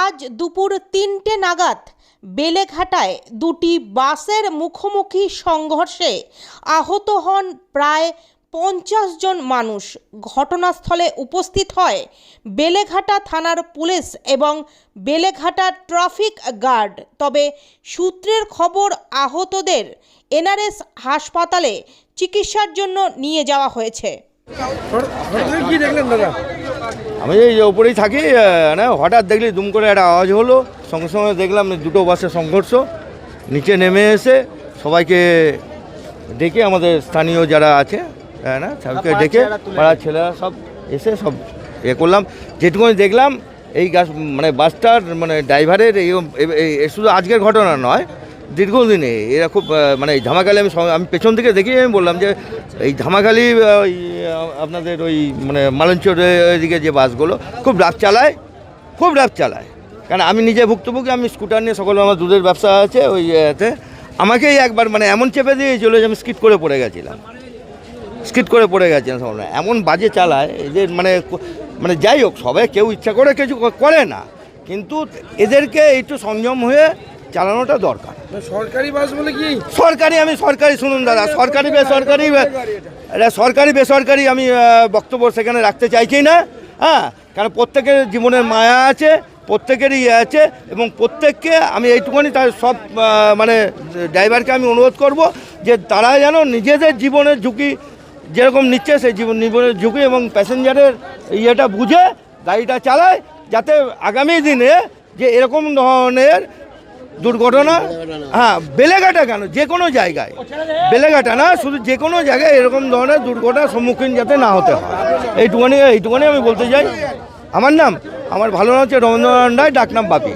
আজ দুপুর তিনটে নাগাদ বেলেঘাটায় দুটি বাসের মুখোমুখি সংঘর্ষে আহত হন প্রায় পঞ্চাশ জন মানুষ। ঘটনাস্থলে উপস্থিত হয় বেলেঘাটা থানার পুলিশ এবং বেলেঘাটা ট্রাফিক গার্ড। তবে সূত্রের খবর, আহতদের এনআরএস হাসপাতালে চিকিৎসার জন্য নিয়ে যাওয়া হয়েছে। আমি এই যে ওপরেই থাকি না হঠাৎ দেখলি দুম করে একটা আওয়াজ হলো সঙ্গে সঙ্গে দেখলাম দুটো বাসের সংঘর্ষ নিচে নেমে এসে সবাইকে ডেকে আমাদের স্থানীয় যারা আছে হ্যাঁ না সবাইকে ডেকে পাড়ার ছেলেরা সব এসে সব এ করলাম। যেটুকুনি দেখলাম এই গাছ মানে বাসটার মানে ড্রাইভারের এই শুধু আজকের ঘটনা নয় দীর্ঘদিনে এরা খুব মানে এই ধামাকালি আমি আমি পেছন থেকে দেখি আমি বললাম যে এই ধামাখালি ওই, আপনাদের ওই মানে মালঞ্চর এদিকে যে বাসগুলো খুব রাত চালায় খুব রাত চালায়। কারণ আমি নিজে ভুক্তভোগী আমি স্কুটার নিয়ে সকলে আমার দুধের ব্যবসা আছে ওই ইয়েতে। আমাকেই একবার মানে এমন চেপে দিয়েছিল যে আমি স্কিট করে পড়ে গেছিলাম। স্কিট করে পড়ে গেছেন সবাই এমন বাজে চালায় এদের মানে মানে যাই হোক সবাই কেউ ইচ্ছা করে কিছু করে না। কিন্তু এদেরকে একটু সংযম হয়ে চালানোটা দরকার। সরকারি সরকারি আমি সরকারি শুনুন দাদা, সরকারি বেসরকারি, এটা সরকারি বেসরকারি আমি বক্তব্য সেখানে রাখতে চাইছি না? হ্যাঁ কারণ প্রত্যেকের জীবনের মায়া আছে, প্রত্যেকেরই ইয়ে আছে, এবং প্রত্যেককে আমি এইটুকুনি তার সব মানে ড্রাইভারকে আমি অনুরোধ করব যে তারা যেন নিজেদের জীবনের ঝুঁকি যেরকম নিচ্ছে সেই জীবন, জীবনের ঝুঁকি এবং প্যাসেঞ্জারের ইয়েটা বুঝে, গাড়িটা চালায়, যাতে আগামী দিনে যে এরকম ধরনের দুর্ঘটনা? হ্যাঁ বেলেঘাটা কেন? যে কোনো জায়গায়। বেলেঘাটা না, শুধু যে কোনো জায়গায় এরকম ধরনের দুর্ঘটনার সম্মুখীন যাতে না হতে হয়। এইটুকুনি এইটুকুনি আমি বলতে চাই। আমার নাম, আমার ভালো নাম হচ্ছে রবীন্দ্রনাথ রায়, ডাকনাম বাপি।